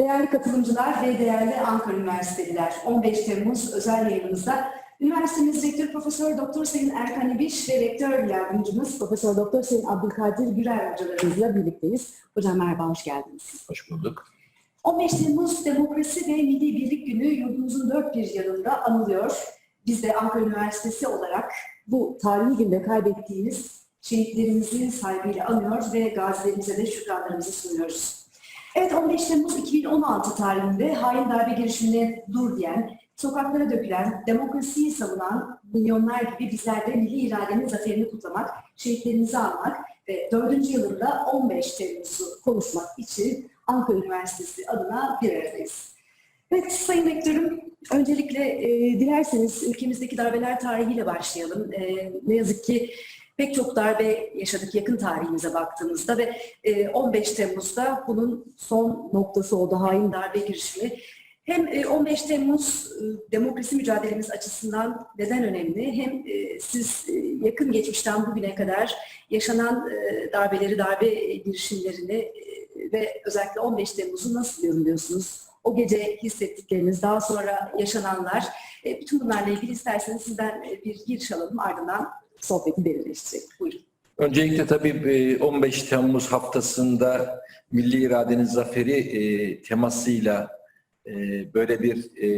Değerli katılımcılar ve değerli Ankara Üniversiteliler, 15 Temmuz özel yayınımızda üniversitemiz Rektör Profesör Doktor Sayın Erkan İbiş ve Rektör Yardımcımız Profesör Doktor Sayın Abdülkadir Gürer hocalarımızla birlikteyiz. Hocam merhaba, hoş geldiniz. Hoş bulduk. 15 Temmuz Demokrasi ve Milli Birlik Günü yurdumuzun dört bir yanında anılıyor. Biz de Ankara Üniversitesi olarak bu tarihi günde kaybettiğimiz şehitlerimizi saygıyla anıyor ve gazilerimize de şükranlarımızı sunuyoruz. Evet 15 Temmuz 2016 tarihinde hain darbe girişimine dur diyen, sokaklara dökülen, demokrasiyi savunan milyonlar gibi bizler de milli iradenin zaferini kutlamak, şehitlerimizi anmak ve dördüncü yılında 15 Temmuz'u konuşmak için Ankara Üniversitesi adına bir aradayız. Evet Sayın Rektörüm, öncelikle e, dilerseniz ülkemizdeki darbeler tarihiyle başlayalım. E, ne yazık ki pek çok darbe yaşadık yakın tarihimize baktığımızda ve e, 15 Temmuz'da bunun son noktası oldu hain darbe girişimi. Hem e, 15 Temmuz e, demokrasi mücadelemiz açısından neden önemli hem e, siz e, yakın geçmişten bugüne kadar yaşanan e, darbeleri, darbe girişimlerini e, ve özellikle 15 Temmuz'u nasıl yorumluyorsunuz? O gece hissettikleriniz, daha sonra yaşananlar, e, bütün bunlarla ilgili isterseniz sizden e, bir giriş alalım ardından sohbeti derinleştirelim. Buyurun. Öncelikle tabii e, 15 Temmuz haftasında Milli İradenin Zaferi e, temasıyla e, böyle bir e,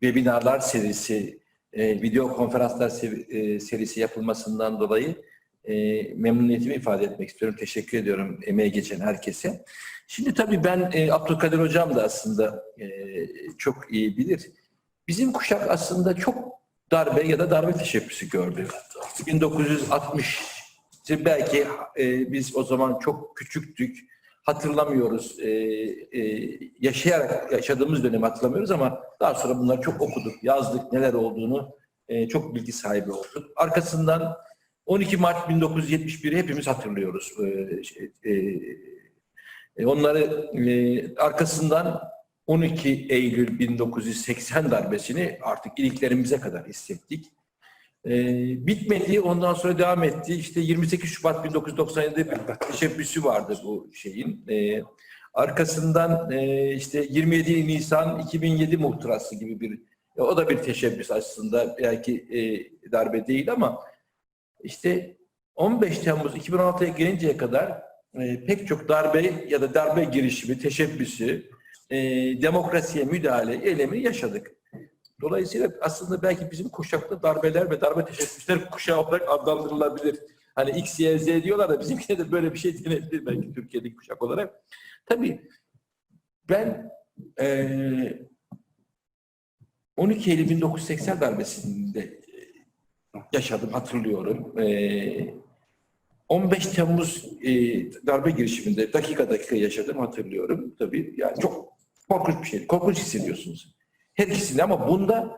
webinarlar serisi, e, video konferanslar se- e, serisi yapılmasından dolayı e, memnuniyetimi ifade etmek istiyorum. Teşekkür ediyorum emeği geçen herkese. Şimdi tabii ben e, Abdülkadir Hocam da aslında e, çok iyi bilir. Bizim kuşak aslında çok darbe ya da darbe teşebbüsü gördü. 1960 işte belki e, biz o zaman çok küçüktük, hatırlamıyoruz, e, e, yaşayarak yaşadığımız dönemi hatırlamıyoruz ama daha sonra bunları çok okuduk, yazdık, neler olduğunu e, çok bilgi sahibi olduk. Arkasından 12 Mart 1971'i hepimiz hatırlıyoruz. E, şey, e, e, onları e, arkasından 12 Eylül 1980 darbesini artık iliklerimize kadar hissettik. Ee, bitmedi, ondan sonra devam etti. İşte 28 Şubat 1997'de bir teşebbüsü vardı bu şeyin. Ee, arkasından e, işte 27 Nisan 2007 muhtırası gibi bir, e, o da bir teşebbüs aslında. Belki e, darbe değil ama işte 15 Temmuz 2016'ya gelinceye kadar e, pek çok darbe ya da darbe girişimi, teşebbüsü, e, demokrasiye müdahale eylemi yaşadık. Dolayısıyla aslında belki bizim kuşakta darbeler ve darbe teşebbüsler kuşağı olarak adlandırılabilir. Hani X, Y, Z diyorlar da bizimkine de böyle bir şey denebilir belki Türkiye'deki kuşak olarak. Tabii ben eee 12 Eylül 1980 darbesinde e, yaşadım, hatırlıyorum. Eee 15 Temmuz e, darbe girişiminde dakika dakika yaşadım, hatırlıyorum. Tabii yani çok korkunç bir şey. Korkunç hissediyorsunuz. Her ikisinde ama bunda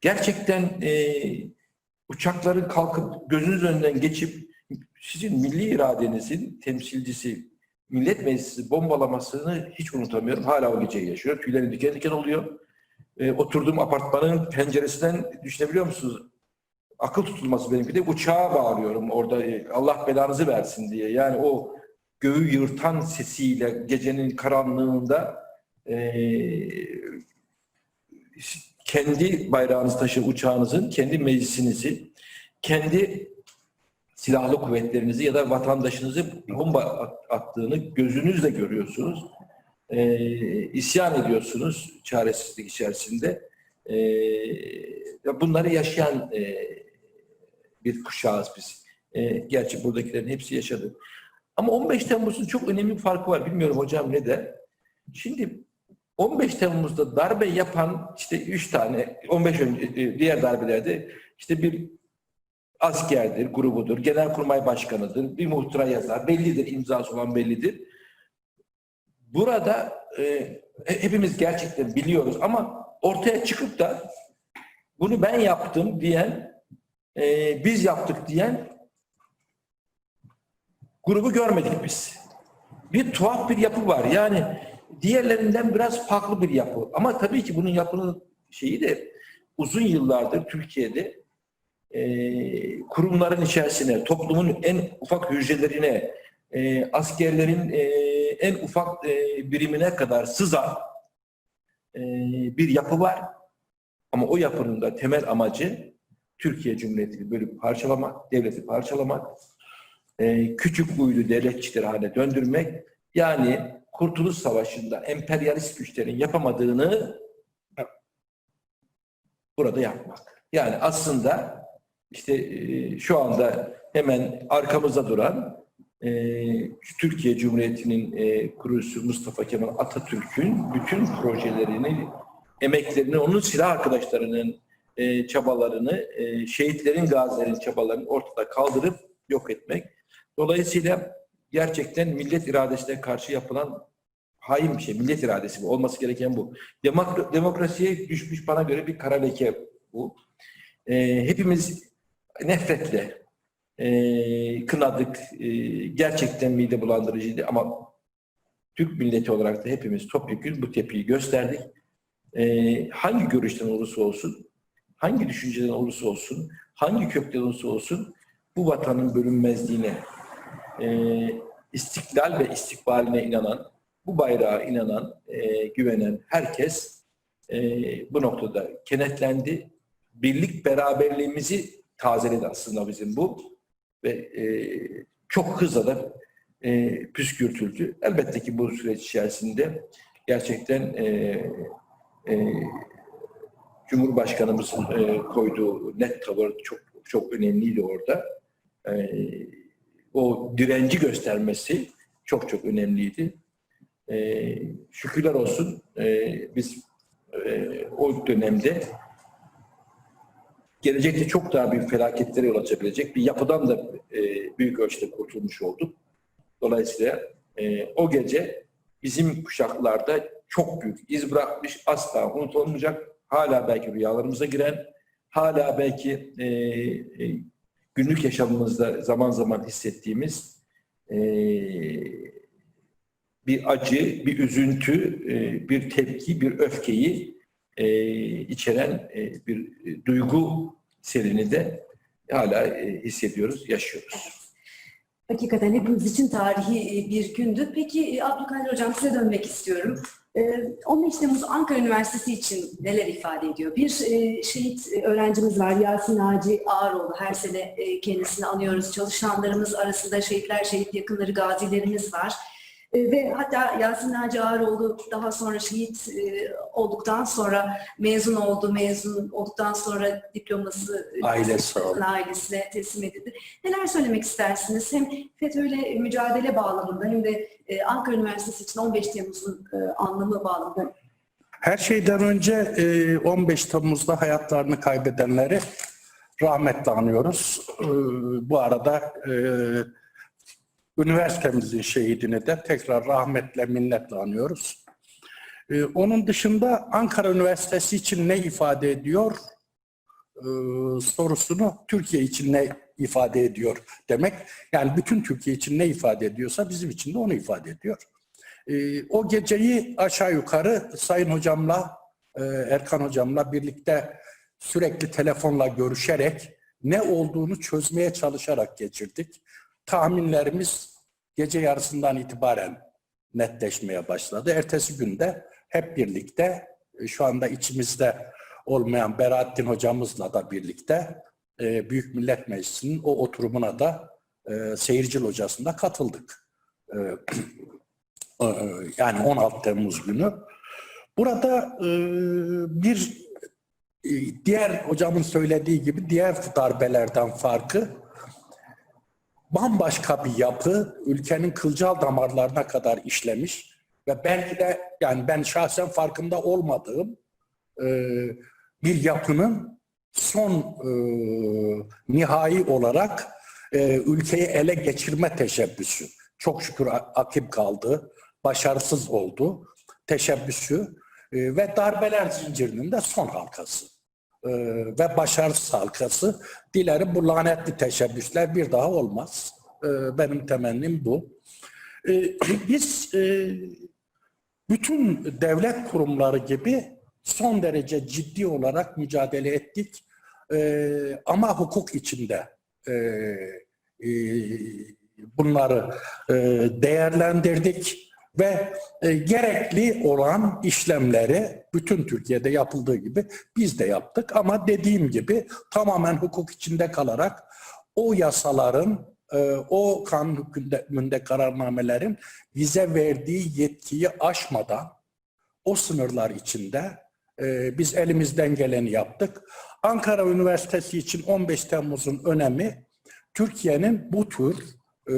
gerçekten e, uçakların kalkıp gözünüz önünden geçip sizin milli iradenizin temsilcisi Millet Meclisi bombalamasını hiç unutamıyorum. Hala o geceyi yaşıyorum. Tüylerim diken diken oluyor. E, oturduğum apartmanın penceresinden düşünebiliyor musunuz? Akıl tutulması benimki de uçağa bağırıyorum orada e, Allah belanızı versin diye. Yani o göğü yırtan sesiyle gecenin karanlığında e, kendi bayrağınızı taşıyan uçağınızın, kendi meclisinizi, kendi silahlı kuvvetlerinizi ya da vatandaşınızı bomba at- attığını gözünüzle görüyorsunuz. Ee, isyan ediyorsunuz çaresizlik içerisinde. Ee, ya bunları yaşayan e, bir kuşağız biz. Ee, gerçi buradakilerin hepsi yaşadı. Ama 15 Temmuz'un çok önemli bir farkı var. Bilmiyorum hocam ne de. Şimdi 15 Temmuz'da darbe yapan işte 3 tane, 15 önce e, diğer darbelerde işte bir askerdir, grubudur, genelkurmay başkanıdır, bir muhtıra yazar, bellidir, imzası olan bellidir. Burada e, hepimiz gerçekten biliyoruz ama ortaya çıkıp da bunu ben yaptım diyen, e, biz yaptık diyen grubu görmedik biz. Bir tuhaf bir yapı var. Yani diğerlerinden biraz farklı bir yapı. Ama tabii ki bunun yapının şeyi de uzun yıllardır Türkiye'de e, kurumların içerisine, toplumun en ufak hücrelerine, e, askerlerin e, en ufak e, birimine kadar sızan e, bir yapı var. Ama o yapının da temel amacı Türkiye Cumhuriyeti'ni bölüp parçalamak, devleti parçalamak, e, küçük uydu devletçileri haline döndürmek, yani Kurtuluş Savaşı'nda emperyalist güçlerin yapamadığını burada yapmak. Yani aslında işte e, şu anda hemen arkamızda duran e, Türkiye Cumhuriyeti'nin e, kurucusu Mustafa Kemal Atatürk'ün bütün projelerini, emeklerini, onun silah arkadaşlarının çabalarını, şehitlerin, gazilerin çabalarını ortada kaldırıp yok etmek. Dolayısıyla gerçekten millet iradesine karşı yapılan hain bir şey. Millet iradesi bu. Olması gereken bu. Demok demokrasiye düşmüş bana göre bir kara leke bu. E, hepimiz nefretle e, kınadık. E, gerçekten mide bulandırıcıydı ama Türk milleti olarak da hepimiz topyekun bu tepkiyi gösterdik. E, hangi görüşten olursa olsun, hangi düşünceden olursa olsun, hangi kökten olursa olsun bu vatanın bölünmezliğine, e, istiklal ve istikbaline inanan, bu bayrağa inanan, e, güvenen herkes e, bu noktada kenetlendi. Birlik beraberliğimizi tazeledi aslında bizim bu ve e, çok hızla da e, püskürtüldü. Elbette ki bu süreç içerisinde gerçekten e, e, Cumhurbaşkanımızın e, koyduğu net tavır çok çok önemliydi orada. E, o direnci göstermesi çok çok önemliydi. E, şükürler olsun e, biz e, o dönemde gelecekte çok daha büyük felaketlere yol açabilecek bir yapıdan da e, büyük ölçüde kurtulmuş olduk. Dolayısıyla e, o gece bizim kuşaklarda çok büyük iz bırakmış, asla unutulmayacak, hala belki rüyalarımıza giren, hala belki e, e, günlük yaşamımızda zaman zaman hissettiğimiz e, bir acı, bir üzüntü, e, bir tepki, bir öfkeyi e, içeren e, bir e, duygu serini de hala e, hissediyoruz, yaşıyoruz. Hakikaten hepimiz için tarihi e, bir gündü. Peki e, Abdülkadir Hocam size dönmek istiyorum. E, 15 Temmuz Ankara Üniversitesi için neler ifade ediyor? Bir e, şehit e, öğrencimiz var Yasin Naci Ağaroğlu. Her sene e, kendisini anıyoruz. Çalışanlarımız arasında şehitler, şehit yakınları, gazilerimiz var. E, Ve hatta Yasin Naci Ağaroğlu daha sonra şehit e, olduktan sonra mezun oldu. Mezun olduktan sonra diploması Ailesi ailesine teslim edildi. Neler söylemek istersiniz? Hem FETÖ'yle mücadele bağlamında hem de e, Ankara Üniversitesi için 15 Temmuz'un e, anlamı bağlamında. Her şeyden önce e, 15 Temmuz'da hayatlarını kaybedenleri rahmetle anıyoruz. Bu arada üniversitemizin şehidini de tekrar rahmetle, minnetle anıyoruz. E, Onun dışında Ankara Üniversitesi için ne ifade ediyor e, sorusunu Türkiye için ne ifade ediyor demek. Yani bütün Türkiye için ne ifade ediyorsa bizim için de onu ifade ediyor. Ee, o geceyi aşağı yukarı Sayın Hocamla, e, Erkan Hocamla birlikte sürekli telefonla görüşerek ne olduğunu çözmeye çalışarak geçirdik. Tahminlerimiz gece yarısından itibaren netleşmeye başladı. Ertesi günde hep birlikte e, şu anda içimizde olmayan Berahattin Hocamızla da birlikte e, Büyük Millet Meclisi'nin o oturumuna da e, seyirci locasında katıldık. Yani 16 Temmuz günü. Burada bir diğer hocamın söylediği gibi diğer darbelerden farkı bambaşka bir yapı ülkenin kılcal damarlarına kadar işlemiş ve belki de yani ben şahsen farkında olmadığım e, bir yapının son e, nihai olarak e, ülkeyi ele geçirme teşebbüsü. Çok şükür akip kaldı, başarısız oldu teşebbüsü e, ve darbeler zincirinin de son halkası e, ve başarısız halkası. Dilerim bu lanetli teşebbüsler bir daha olmaz. E, benim temennim bu. E, biz e, bütün devlet kurumları gibi son derece ciddi olarak mücadele ettik. Ee, ama hukuk içinde e, e, bunları değerlendirdik. Ve e, gerekli olan işlemleri bütün Türkiye'de yapıldığı gibi biz de yaptık ama dediğim gibi tamamen hukuk içinde kalarak o yasaların e, o kanun hükmünde kararnamelerin bize verdiği yetkiyi aşmadan o sınırlar içinde e, biz elimizden geleni yaptık. Ankara Üniversitesi için 15 Temmuz'un önemi Türkiye'nin bu tür e,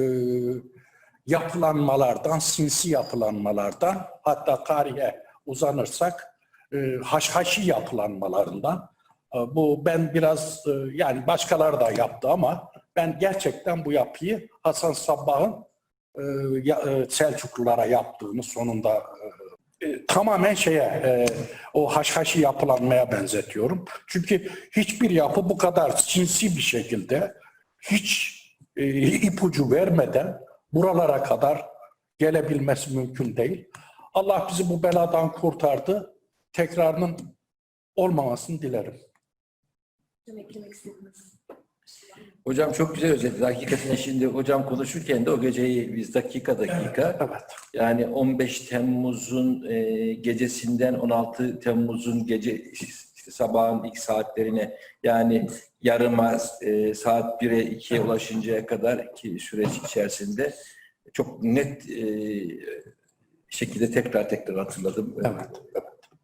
yapılanmalardan, sinsi yapılanmalardan hatta tarihe uzanırsak e, haşhaşi yapılanmalarından e, bu ben biraz e, yani başkaları da yaptı ama ben gerçekten bu yapıyı Hasan Sabbah'ın e, e, Selçuklulara yaptığını sonunda e, tamamen şeye e, o haşhaşi yapılanmaya benzetiyorum. Çünkü hiçbir yapı bu kadar sinsi bir şekilde hiç e, ipucu vermeden buralara kadar gelebilmesi mümkün değil. Allah bizi bu beladan kurtardı. Tekrarının olmamasını dilerim. Hocam çok güzel özetledi. Hakikaten şimdi hocam konuşurken de o geceyi biz dakika dakika Evet. yani 15 Temmuz'un e, gecesinden 16 Temmuz'un gece işte sabahın ilk saatlerine yani yarıma e, saat 1'e 2'ye ulaşıncaya kadar ki süreç içerisinde çok net e, şekilde tekrar tekrar hatırladım. Evet.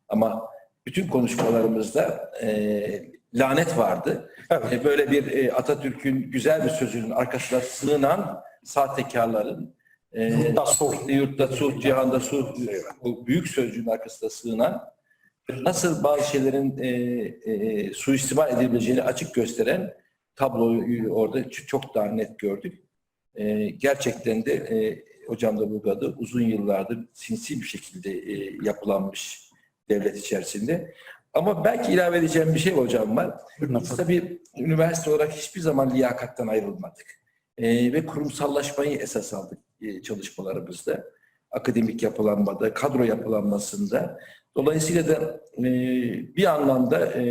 Ama bütün konuşmalarımızda e, lanet vardı. Evet. E, böyle bir e, Atatürk'ün güzel bir sözünün arkasına sığınan sahtekarların e, Yurtta sulh. yurtta sulh, cihanda sulh bu büyük sözcüğün arkasına sığınan nasıl bazı şeylerin e, e, suistimal edilebileceğini açık gösteren tabloyu orada çok daha net gördük. E, gerçekten de e, hocam da vurguladı uzun yıllardır sinsi bir şekilde e, yapılanmış devlet içerisinde. Ama belki ilave edeceğim bir şey hocam var. Biz tabii üniversite olarak hiçbir zaman liyakattan ayrılmadık. E, ve kurumsallaşmayı esas aldık e, çalışmalarımızda. Akademik yapılanmada, kadro yapılanmasında. Dolayısıyla da e, bir anlamda e,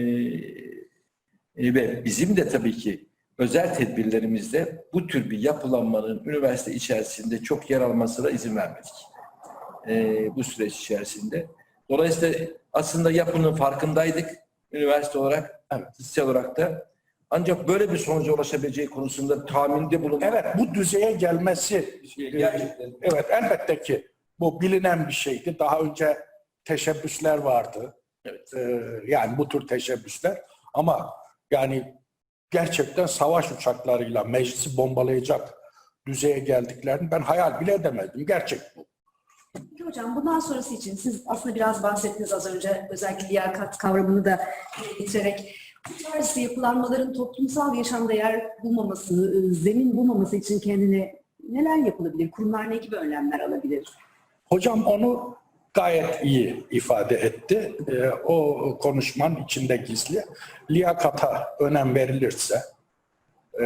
e, ve bizim de tabii ki özel tedbirlerimizde bu tür bir yapılanmanın üniversite içerisinde çok yer almasına izin vermedik. E, bu süreç içerisinde. Dolayısıyla aslında yapının farkındaydık üniversite olarak, Evet. lise olarak da. Ancak böyle bir sonuca ulaşabileceği konusunda tahminde bulunmak Evet bu düzeye gelmesi gerçekten evet elbette ki bu bilinen bir şeydi. Daha önce teşebbüsler vardı. Evet. Ee, yani bu tür teşebbüsler ama yani gerçekten savaş uçaklarıyla meclisi bombalayacak düzeye geldiklerini ben hayal bile edemedim. Gerçek bu. Peki hocam bundan sonrası için siz aslında biraz bahsettiniz az önce özellikle liyakat kavramını da getirerek bu tarz yapılanmaların toplumsal yaşamda yer bulmaması, e, zemin bulmaması için kendine neler yapılabilir? Kurumlar ne gibi önlemler alabilir? Hocam onu gayet iyi ifade etti. Ee, o konuşmanın içinde gizli. Liyakata önem verilirse e,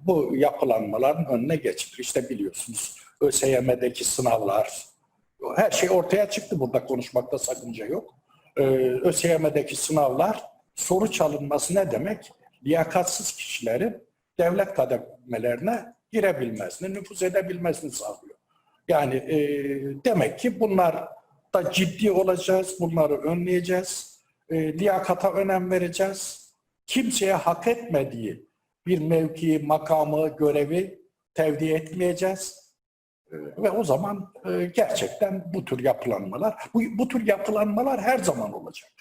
bu yapılanmaların önüne geçilir. İşte biliyorsunuz ÖSYM'deki sınavlar, her şey ortaya çıktı burada konuşmakta sakınca yok. Ee, ÖSYM'deki sınavlar soru çalınması ne demek? Liyakatsız kişilerin devlet kademelerine girebilmesini, nüfuz edebilmesini sağlıyor. Yani e, demek ki bunlar da ciddi olacağız, bunları önleyeceğiz, e, liyakata önem vereceğiz. Kimseye hak etmediği bir mevki, makamı, görevi tevdi etmeyeceğiz. E, ve o zaman e, gerçekten bu tür yapılanmalar, bu, bu tür yapılanmalar her zaman olacak.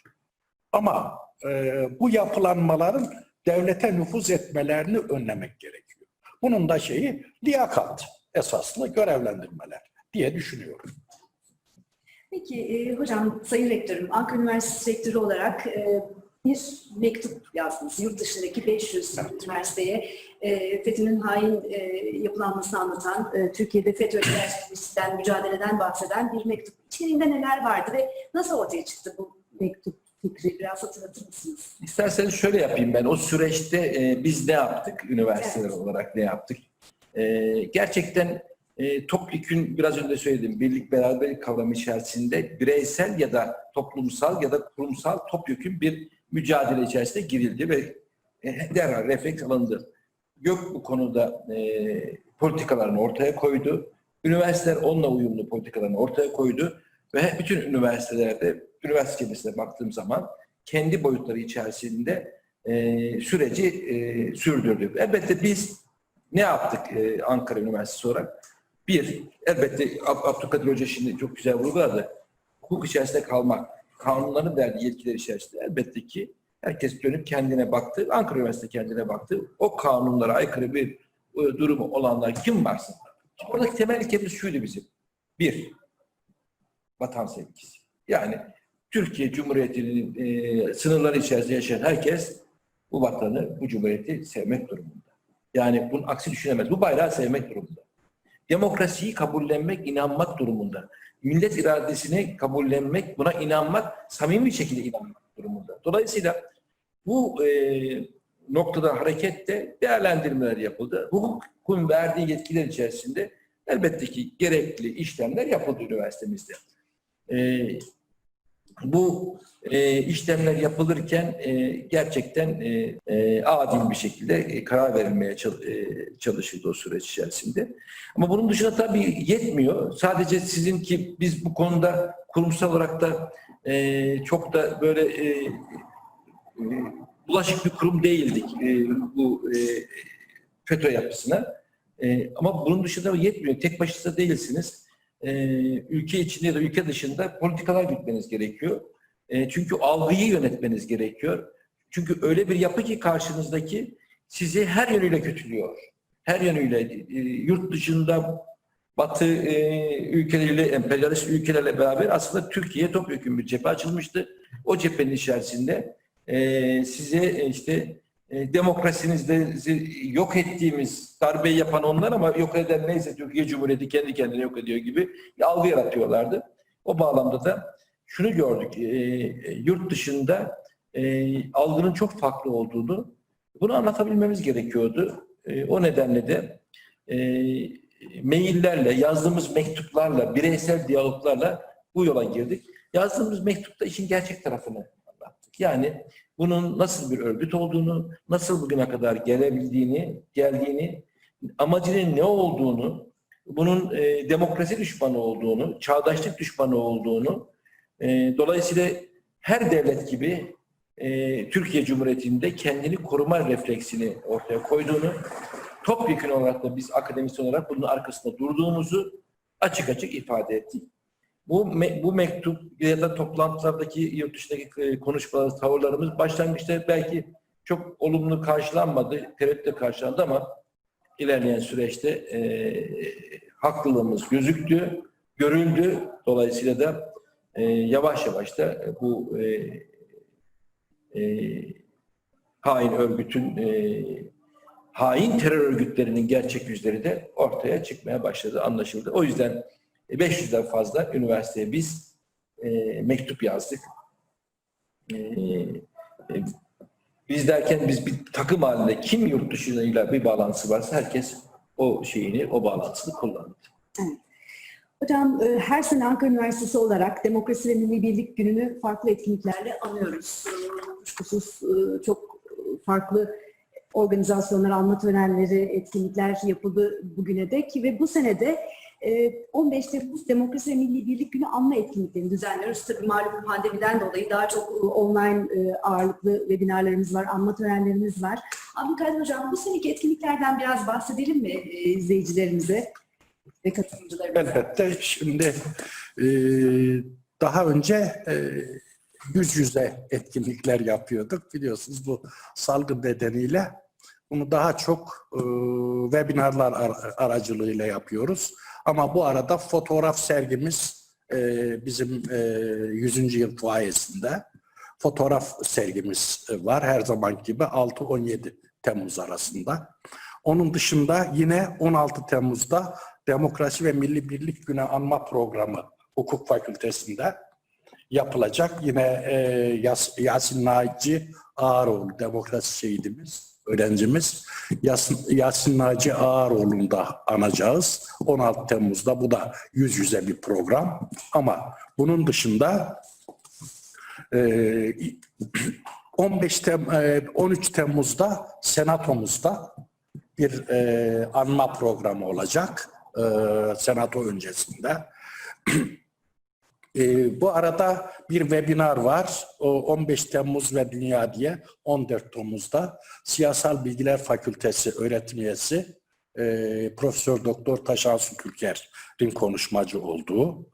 Ama e, bu yapılanmaların devlete nüfuz etmelerini önlemek gerekiyor. Bunun da şeyi liyakat esaslı görevlendirmeler diye düşünüyorum. Peki e, hocam, Sayın Rektörüm, Ankara Üniversitesi Rektörü olarak e, bir mektup yazdınız. Yurt dışındaki 500 üniversiteye e, FETÖ'nün hain e, yapılanmasını anlatan, e, Türkiye'de FETÖ ile mücadeleden bahseden bir mektup. İçeriğinde neler vardı ve nasıl ortaya çıktı bu mektup fikri? Biraz hatırlatır mısınız? İsterseniz şöyle yapayım ben. O süreçte e, biz ne yaptık? Üniversiteler Evet. olarak ne yaptık? E, gerçekten e, topyekün biraz önce söyledim. Birlik beraberlik kavramı içerisinde bireysel ya da toplumsal ya da kurumsal topyekün bir mücadele içerisinde girildi ve e, derhal refleks alındı. Gök bu konuda e, politikalarını ortaya koydu. Üniversiteler onunla uyumlu politikalarını ortaya koydu ve bütün üniversitelerde, üniversite çevresine baktığım zaman kendi boyutları içerisinde e, süreci e, sürdürdü. Elbette biz ne yaptık e, Ankara Üniversitesi olarak? Bir, elbette Ab- Abdülkadir Hoca şimdi çok güzel vurguladı. Hukuk içerisinde kalmak, kanunların verdiği yetkiler içerisinde elbette ki herkes dönüp kendine baktı. Ankara Üniversitesi kendine baktı. O kanunlara aykırı bir e, durumu olanlar kim varsa. Oradaki temel ilkemiz şuydu bizim. Bir, vatan sevgisi. Yani Türkiye Cumhuriyeti'nin e, sınırları içerisinde yaşayan herkes bu vatanı, bu cumhuriyeti sevmek durumunda. Yani bunun aksi düşünemez. Bu bayrağı sevmek durumunda. Demokrasiyi kabullenmek, inanmak durumunda. Millet iradesini kabullenmek, buna inanmak, samimi bir şekilde inanmak durumunda. Dolayısıyla bu e, noktada harekette değerlendirmeler yapıldı. Hukukun verdiği yetkiler içerisinde elbette ki gerekli işlemler yapıldı üniversitemizde. E, bu e, işlemler yapılırken e, gerçekten e, e, adil bir şekilde e, karar verilmeye çal- e, çalışıldı o süreç içerisinde. Ama bunun dışında tabii yetmiyor. Sadece sizinki biz bu konuda kurumsal olarak da e, çok da böyle e, e, bulaşık bir kurum değildik e, bu e, FETÖ yapısına. E, ama bunun dışında yetmiyor. Tek başınıza değilsiniz. E, ülke içinde ya da ülke dışında politikalar gütmeniz gerekiyor. E, çünkü algıyı yönetmeniz gerekiyor. Çünkü öyle bir yapı ki karşınızdaki sizi her yönüyle kötülüyor. Her yönüyle e, yurt dışında Batı e, ülkeleriyle, emperyalist ülkelerle beraber aslında Türkiye'ye topyekun bir cephe açılmıştı. O cephenin içerisinde e, size e, işte e, demokrasinizde yok ettiğimiz darbeyi yapan onlar ama yok eden neyse Türkiye Cumhuriyeti kendi kendine yok ediyor gibi bir algı yaratıyorlardı. O bağlamda da şunu gördük, e, e, yurt dışında e, algının çok farklı olduğunu, bunu anlatabilmemiz gerekiyordu. E, o nedenle de e, maillerle, yazdığımız mektuplarla, bireysel diyaloglarla bu yola girdik. Yazdığımız mektupta işin gerçek tarafını anlattık. Yani bunun nasıl bir örgüt olduğunu, nasıl bugüne kadar gelebildiğini, geldiğini, amacının ne olduğunu, bunun e, demokrasi düşmanı olduğunu, çağdaşlık düşmanı olduğunu, e, dolayısıyla her devlet gibi e, Türkiye Cumhuriyeti'nde kendini koruma refleksini ortaya koyduğunu, topyekun olarak da biz akademisyen olarak bunun arkasında durduğumuzu açık açık ifade ettik. Bu, me- bu mektup ya da toplantılardaki yurt dışındaki e, konuşmalar, tavırlarımız başlangıçta belki çok olumlu karşılanmadı, tereddütle karşılandı ama ilerleyen süreçte e, haklılığımız gözüktü, görüldü. Dolayısıyla da e, yavaş yavaş da bu e, e, hain örgütün e, hain terör örgütlerinin gerçek yüzleri de ortaya çıkmaya başladı, anlaşıldı. O yüzden 500'den fazla üniversiteye biz e, mektup yazdık. E, e, biz derken biz bir takım halinde kim yurt dışıyla bir bağlantısı varsa herkes o şeyini, o bağlantısını kullandı. Hocam e, her sene Ankara Üniversitesi olarak Demokrasi ve Milli Birlik Günü'nü farklı etkinliklerle anıyoruz. E, Kuşkusuz e, çok farklı organizasyonlar, alma törenleri, etkinlikler yapıldı bugüne dek ve bu senede e, 15 Temmuz Demokrasi ve Milli Birlik Günü anma etkinliklerini düzenliyoruz. Tabii malum pandemiden dolayı daha çok e, online e, ağırlıklı webinarlarımız var, anma törenlerimiz var. Abdülkadir Hocam bu seneki etkinliklerden biraz bahsedelim mi e, izleyicilerimize ve katılımcılarımıza? Elbette şimdi daha önce yüz yüze etkinlikler yapıyorduk. Biliyorsunuz bu salgın nedeniyle bunu daha çok e, webinarlar ar- aracılığıyla yapıyoruz. Ama bu arada fotoğraf sergimiz e, bizim e, 100. yıl fuayesinde fotoğraf sergimiz var her zaman gibi 6-17 Temmuz arasında. Onun dışında yine 16 Temmuz'da Demokrasi ve Milli Birlik Günü anma programı hukuk fakültesinde yapılacak. Yine e, Yas, Yasin Naci Ağaroğlu demokrasi şehidimiz, öğrencimiz. Yasin, Yasin Naci Ağaroğlu'nu da anacağız. 16 Temmuz'da bu da yüz yüze bir program. Ama bunun dışında e, 15 Tem, e, 13 Temmuz'da Senatomuzda bir e, anma programı olacak. e, senato öncesinde. E, bu arada bir webinar var. O 15 Temmuz ve Dünya diye 14 Temmuz'da Siyasal Bilgiler Fakültesi öğretim üyesi e, Profesör Doktor Taşansu Külker'in konuşmacı olduğu.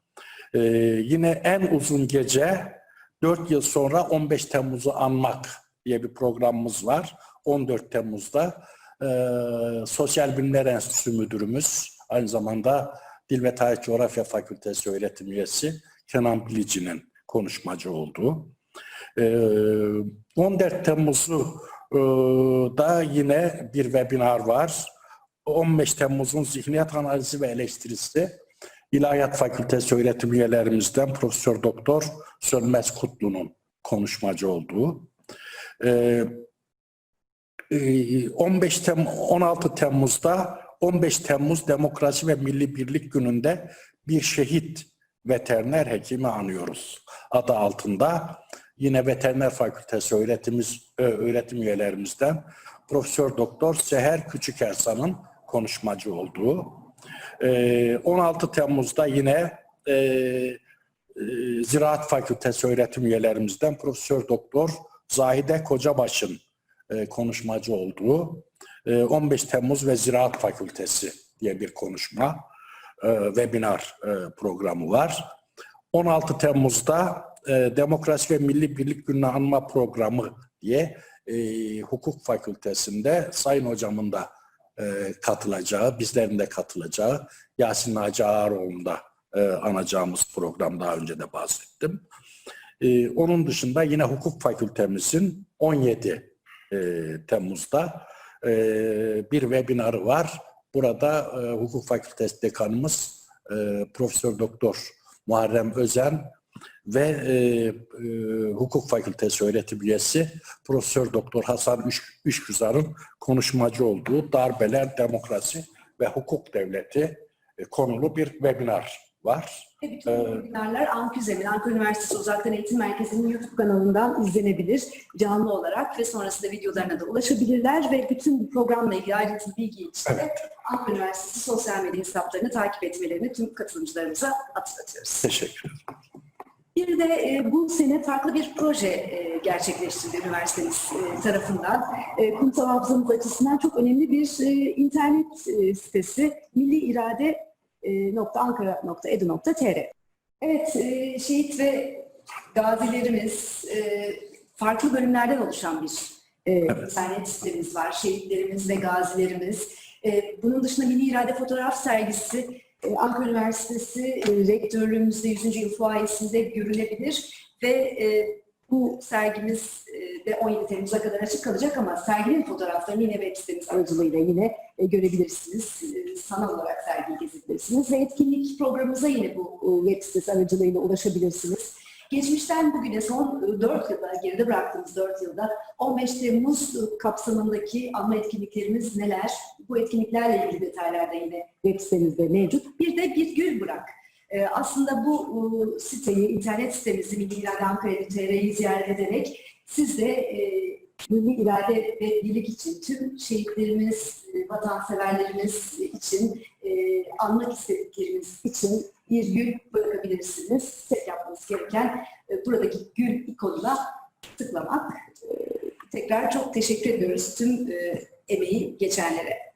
E, yine en uzun gece 4 yıl sonra 15 Temmuz'u anmak diye bir programımız var. 14 Temmuz'da e, Sosyal Bilimler Enstitüsü Müdürümüz, aynı zamanda Dil ve Tarih Coğrafya Fakültesi öğretim üyesi Kenan Bilici'nin konuşmacı olduğu. E, 14 Temmuz'u e, da yine bir webinar var. 15 Temmuz'un zihniyet analizi ve eleştirisi İlahiyat Fakültesi öğretim üyelerimizden Profesör Doktor Sönmez Kutlu'nun konuşmacı olduğu. Ee, e, 15 Tem 16 Temmuz'da 15 Temmuz Demokrasi ve Milli Birlik Günü'nde bir şehit veteriner hekimi anıyoruz adı altında. Yine Veteriner Fakültesi öğretimiz, öğretim üyelerimizden Profesör Doktor Seher Küçükersan'ın konuşmacı olduğu. Ee, 16 Temmuz'da yine e, e, Ziraat Fakültesi öğretim üyelerimizden Profesör Doktor Zahide Kocabaş'ın e, konuşmacı olduğu e, 15 Temmuz ve Ziraat Fakültesi diye bir konuşma e, webinar e, programı var. 16 Temmuz'da e, Demokrasi ve Milli Birlik Günü'nü anma programı diye e, Hukuk Fakültesi'nde Sayın Hocamın da e, katılacağı, bizlerin de katılacağı Yasin Naci Ağaroğlu'nun da e, anacağımız program daha önce de bahsettim. E, onun dışında yine hukuk fakültemizin 17 e, Temmuz'da e, bir webinarı var. Burada e, hukuk fakültesi dekanımız e, Profesör Doktor Muharrem Özen ve e, e, hukuk fakültesi öğretim üyesi Profesör Doktor Hasan Üç, Üçgüzar'ın konuşmacı olduğu darbeler, demokrasi ve hukuk devleti e, konulu bir webinar var. Ve bütün bu webinarlar Anküzem'in, Ankara Üniversitesi Uzaktan Eğitim Merkezi'nin YouTube kanalından izlenebilir canlı olarak ve sonrasında videolarına da ulaşabilirler ve bütün bu programla ilgili ayrıntılı bilgi için de Ankara Üniversitesi sosyal medya hesaplarını takip etmelerini tüm katılımcılarımıza hatırlatıyoruz. Teşekkür ederim. Bir de e, bu sene farklı bir proje e, gerçekleştirdi üniversitemiz e, tarafından. E, Kumsal hafızamız açısından çok önemli bir e, internet e, sitesi milliirade.ankara.edu.tr Evet, e, şehit ve gazilerimiz e, farklı bölümlerden oluşan bir e, internet sitemiz var. Şehitlerimiz ve gazilerimiz. E, bunun dışında Milli İrade Fotoğraf Sergisi e, Ankara Üniversitesi e, Rektörlüğümüzde 100. yıl fuayesinde görülebilir ve e, bu sergimiz de 17 Temmuz'a kadar açık kalacak ama serginin fotoğraflarını yine web sitemiz aracılığıyla yine görebilirsiniz. Sanal olarak sergiyi gezebilirsiniz ve etkinlik programımıza yine bu web sitesi aracılığıyla ulaşabilirsiniz. Geçmişten bugüne son 4 yılda, geride bıraktığımız 4 yılda 15 Temmuz kapsamındaki anma etkinliklerimiz neler? Bu etkinliklerle ilgili detaylar da yine web sitemizde mevcut. Bir de bir gül bırak. Ee, Aslında bu e, siteyi, internet sitemizi Milli İrade Ankara.tr'yi ziyaret ederek siz de e, milli irade ve birlik için, tüm şehitlerimiz, e, vatanseverlerimiz için, e, anmak istediklerimiz için bir gül bırakabilirsiniz. Tek yapmanız gereken e, buradaki gül ikonuna tıklamak. E, Tekrar çok teşekkür ediyoruz tüm e, emeği geçenlere.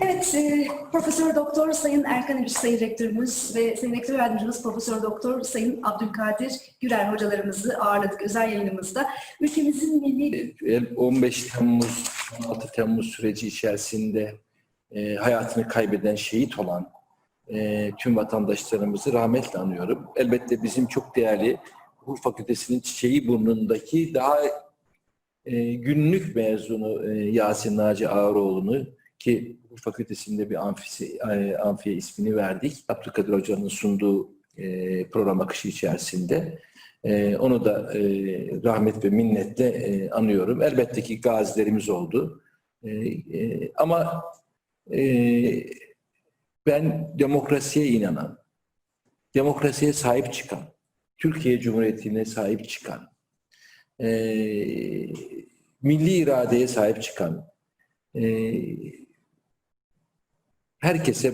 Evet, e, Profesör Doktor Sayın Erkan İbiş Sayın Rektörümüz ve Sayın Rektör Yardımcımız Profesör Doktor Sayın Abdülkadir Gürer hocalarımızı ağırladık özel yayınımızda. Ülkemizin milli 15 Temmuz, 16 Temmuz süreci içerisinde e, hayatını kaybeden, şehit olan e, tüm vatandaşlarımızı rahmetle anıyorum. Elbette bizim çok değerli Hukuk Fakültesi'nin çiçeği burnundaki daha e, günlük mezunu e, Yasin Naci Ağaroğlu'nu ki Hukuk Fakültesi'nde bir amfisi, e, amfiye ismini verdik. Abdülkadir Hoca'nın sunduğu e, program akışı içerisinde. E, onu da e, rahmet ve minnetle e, anıyorum. Elbette ki gazilerimiz oldu. E, e, ama e, ben demokrasiye inanan, demokrasiye sahip çıkan, Türkiye Cumhuriyeti'ne sahip çıkan, e, milli iradeye sahip çıkan, e, herkese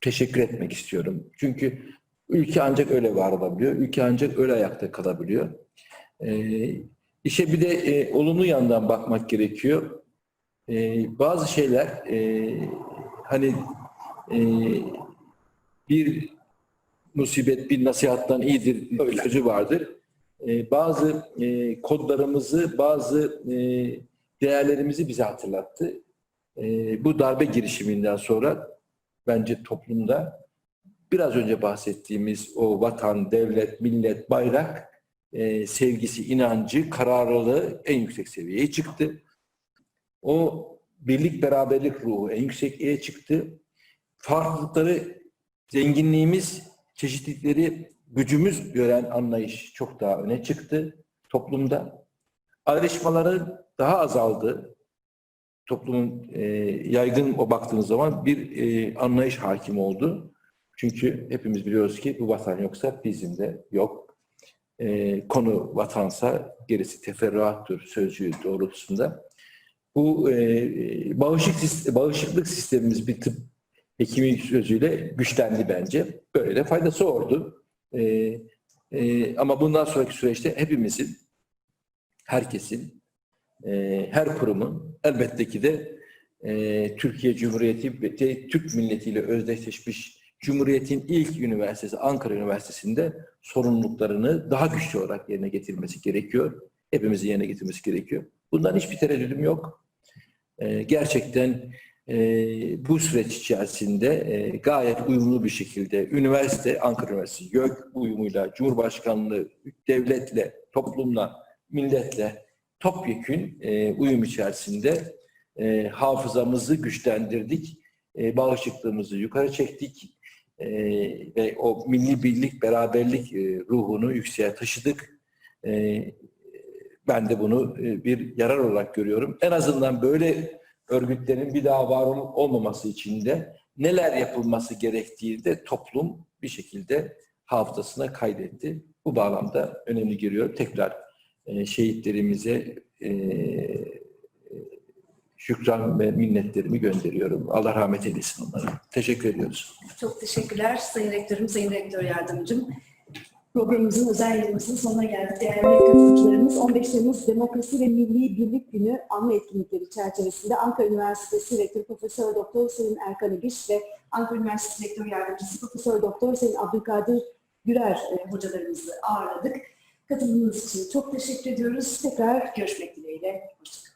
teşekkür etmek istiyorum. Çünkü ülke ancak öyle var olabiliyor. Ülke ancak öyle ayakta kalabiliyor. Ee, işe bir de e, olumlu yandan bakmak gerekiyor. Ee, bazı şeyler e, hani e, bir musibet bir nasihattan iyidir Öyle. sözü vardır. Ee, bazı e, kodlarımızı, bazı e, değerlerimizi bize hatırlattı. Ee, bu darbe girişiminden sonra bence toplumda biraz önce bahsettiğimiz o vatan, devlet, millet, bayrak e, sevgisi, inancı, kararlılığı en yüksek seviyeye çıktı. O birlik beraberlik ruhu en yüksekliğe çıktı. Farklılıkları, zenginliğimiz, çeşitlilikleri gücümüz gören anlayış çok daha öne çıktı toplumda. Ayrışmaların daha azaldı. Toplumun e, yaygın o baktığınız zaman bir e, anlayış hakim oldu. Çünkü hepimiz biliyoruz ki bu vatan yoksa bizim de yok. E, konu vatansa gerisi teferruattır sözcüğü doğrultusunda. Bu e, bağışık, bağışıklık sistemimiz bir tıp hekimi sözüyle güçlendi bence. Böyle de faydası oldu. E, e, ama bundan sonraki süreçte hepimizin, herkesin, e, her kurumun elbette ki de e, Türkiye Cumhuriyeti ve Türk milletiyle özdeşleşmiş Cumhuriyet'in ilk üniversitesi Ankara Üniversitesi'nde sorumluluklarını daha güçlü olarak yerine getirmesi gerekiyor. Hepimizin yerine getirmesi gerekiyor. Bundan hiçbir tereddüdüm yok. E, gerçekten e, bu süreç içerisinde e, gayet uyumlu bir şekilde üniversite, Ankara Üniversitesi YÖK uyumuyla, Cumhurbaşkanlığı, devletle, toplumla, milletle topyekün e, uyum içerisinde e, hafızamızı güçlendirdik, e, bağışıklığımızı yukarı çektik e, ve o milli birlik, beraberlik e, ruhunu yükseğe taşıdık. E, ben de bunu e, bir yarar olarak görüyorum. En azından böyle örgütlerin bir daha var ol- olmaması için de neler yapılması gerektiği de toplum bir şekilde hafızasına kaydetti. Bu bağlamda önemli geliyor. Tekrar e, şehitlerimize e, şükran ve minnetlerimi gönderiyorum. Allah rahmet eylesin onlara. Teşekkür ediyoruz. Çok teşekkürler Sayın Rektörüm, Sayın Rektör Yardımcım. Programımızın özel yayınımızın sonuna geldik. Değerli katılımcılarımız 15 Temmuz Demokrasi ve Milli Birlik Günü anma etkinlikleri çerçevesinde Ankara Üniversitesi Rektörü Profesör Doktor Sayın Erkan İbiş ve Ankara Üniversitesi Rektör Yardımcısı Profesör Doktor Sayın Abdülkadir Gürer e, hocalarımızı ağırladık. Katılımınız için çok teşekkür ediyoruz. Tekrar görüşmek dileğiyle. Hoşçakalın.